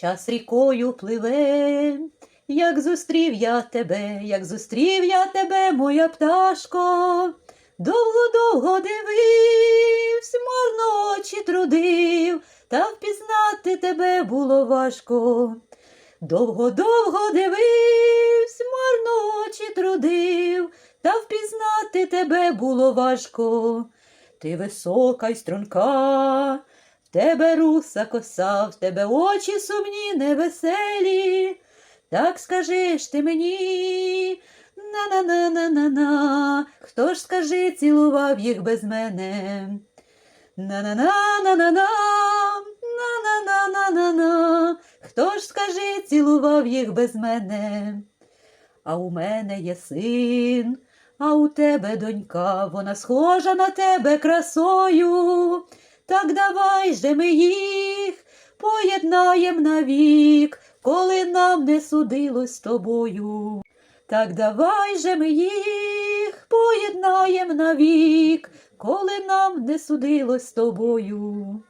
Час рікою пливе, як зустрів я тебе, як зустрів я тебе, моя пташко, довго-довго дивився, марно очі трудив, та впізнати тебе було важко. Довго-довго дивився, марно очі трудив, та впізнати тебе було важко. Ти висока й струнка, тебе руса коса, в тебе очі сумні, невеселі. Так скажи ж ти мені, на-на-на-на-на-на, хто ж скажи, цілував їх без мене? На-на-на-на-на-на, на-на-на-на-на-на, хто ж скажи, цілував їх без мене? А у мене є син, а у тебе донька, вона схожа на тебе красою. Так давай же ми їх поєднаєм навік, коли нам не судилось з тобою. Так давай же ми їх поєднаєм навік, коли нам не судилось з тобою.